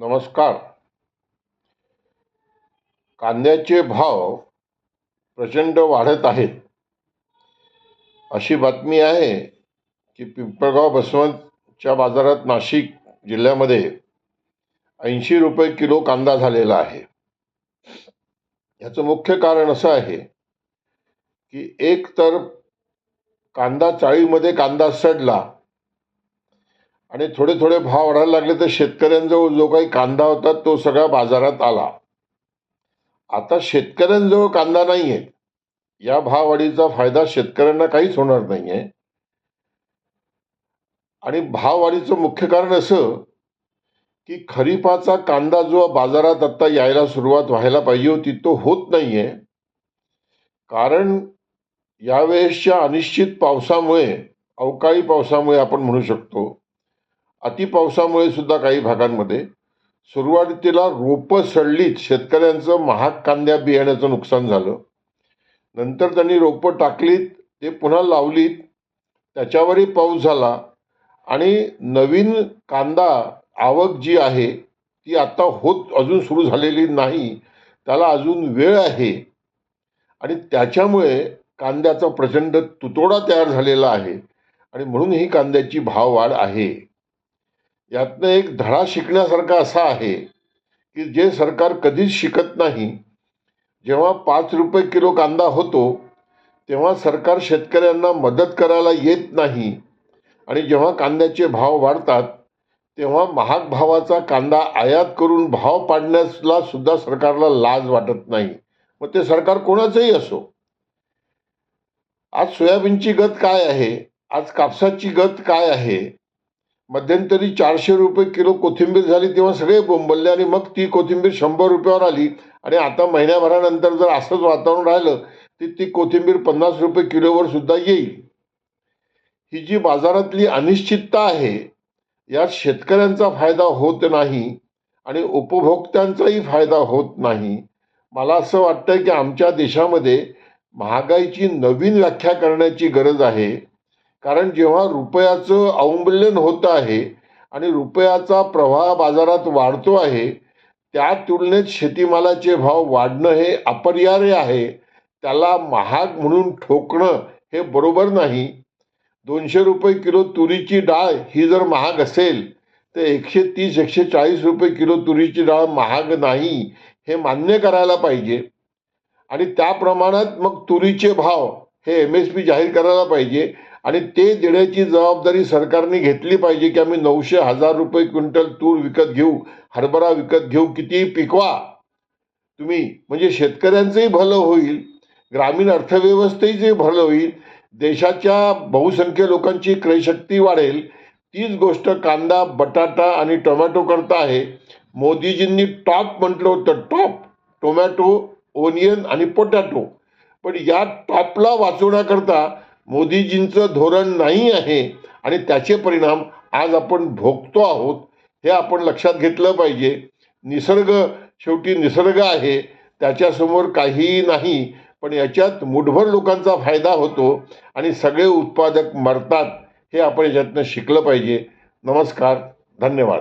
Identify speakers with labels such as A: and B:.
A: नमस्कार. कांद्याचे भाव प्रचंड वाढत आहेत. अशी बातमी आहे की पिंपळगाव बसवंतच्या बाजारात नाशिक जिल्ह्यामध्ये ऐंशी रुपये किलो कांदा झालेला आहे. याचं मुख्य कारण असं आहे की एक तर कांदा चाळीमध्ये कांदा सडला आणि थोडे थोडे भाव वाढायला लागले तर शेतकऱ्यांजवळ जो काही कांदा होता तो सगळा बाजारात आला. आता शेतकऱ्यांजवळ कांदा नाही आहे या भाववाढीचा फायदा शेतकऱ्यांना काहीच होणार नाही आहे आणि भाववाढीचं मुख्य कारण असं की खरीपाचा कांदा जो बाजारात आता यायला सुरुवात व्हायला पाहिजे होती तो होत नाही आहे कारण यावेळेसच्या अनिश्चित पावसामुळे अवकाळी पावसामुळे आपण म्हणू शकतो अतिपावसामुळे सुद्धा काही भागांमध्ये सुरुवातीला रोपं सडलीत शेतकऱ्यांचं महाग कांद्या बियाण्याचं नुकसान झालं. नंतर त्यांनी रोपं टाकलीत ते पुन्हा लावलीत. त्याच्यावरही पाऊस झाला. आणि नवीन कांदा आवक जी आहे ती आता होत अजून सुरू झालेली नाही. त्याला अजून वेळ आहे. आणि त्याच्यामुळे कांद्याचा प्रचंड तुतोडा तयार झालेला आहे. आणि म्हणून ही कांद्याची भाववाढ आहे. यातनं एक धडा शिकण्यासारखा असा आहे की जे सरकार कधीच शिकत नाही जेव्हा पाच रुपये किलो कांदा होतो तेव्हा सरकार शेतकऱ्यांना मदत करायला येत नाही आणि जेव्हा कांद्याचे भाव वाढतात तेव्हा महाग भावाचा कांदा आयात करून भाव पाडण्यासला सुद्धा सरकारला लाज वाटत नाही. मग ते सरकार कोणाचंही असो. आज सोयाबीनची गत काय आहे? आज कापसाची गत काय आहे? मध्यंतरी चारशे रुपये किलो कोथिंबीर झाली तेव्हा सगळे बोंबलले आणि मग ती कोथिंबीर शंभर रुपयावर आली. आणि आता महिन्याभरानंतर जर असंच वातावरण राहिलं तर ती कोथिंबीर पन्नास रुपये किलोवर सुद्धा येईल. ही जी बाजारातली अनिश्चितता आहे यात शेतकऱ्यांचा फायदा होत नाही आणि उपभोक्त्यांचाही फायदा होत नाही. मला असं वाटतं की आमच्या देशामध्ये महागाईची नवीन व्याख्या करण्याची गरज आहे. कारण जेव्हा रुपयाचं अवमूल्यन होतं आहे आणि रुपयाचा प्रवाह बाजारात वाढतो आहे त्या तुलनेत शेतीमालाचे भाव वाढणं हे अपरिहार्य आहे. त्याला महाग म्हणून ठोकणं हे बरोबर नाही. दोनशे रुपये किलो तुरीची डाळ ही जर महाग असेल तर एकशे तीस एकशे चाळीस रुपये किलो तुरीची डाळ महाग नाही हे मान्य करायला पाहिजे. आणि त्या प्रमाणात मग तुरीचे भाव हे एम एस पी जाहीर करायला पाहिजे. आणि ते देण्याची जबाबदारी सरकारने घेतली पाहिजे की आम्ही नऊशे हजार रुपये क्विंटल तूर विकत घेऊ हरभरा विकत घेऊ कितीही पिकवा. तुम्ही म्हणजे शेतकऱ्यांचंही भलं होईल ग्रामीण अर्थव्यवस्थेचंही भलं होईल देशाच्या बहुसंख्य लोकांची क्रयशक्ती वाढेल तीच गोष्ट कांदा बटाटा आणि टोमॅटो करता आहे. मोदीजींनी टॉप म्हटलं होतं टॉप टोमॅटो ओनियन आणि पोटॅटो. पण या टॉपला वाचवण्याकरता मोदीजींचं धोरण नाही आहे आणि त्याचे परिणाम आज आपण भोगतो आहोत हे आपण लक्षात घेतलं पाहिजे. निसर्ग शेवटी निसर्ग आहे त्याच्यासमोर काहीही नाही पण याच्यात मुठभर लोकांचा फायदा होतो आणि सगळे उत्पादक मरतात हे आपण याच्यातनं शिकलं पाहिजे. नमस्कार धन्यवाद.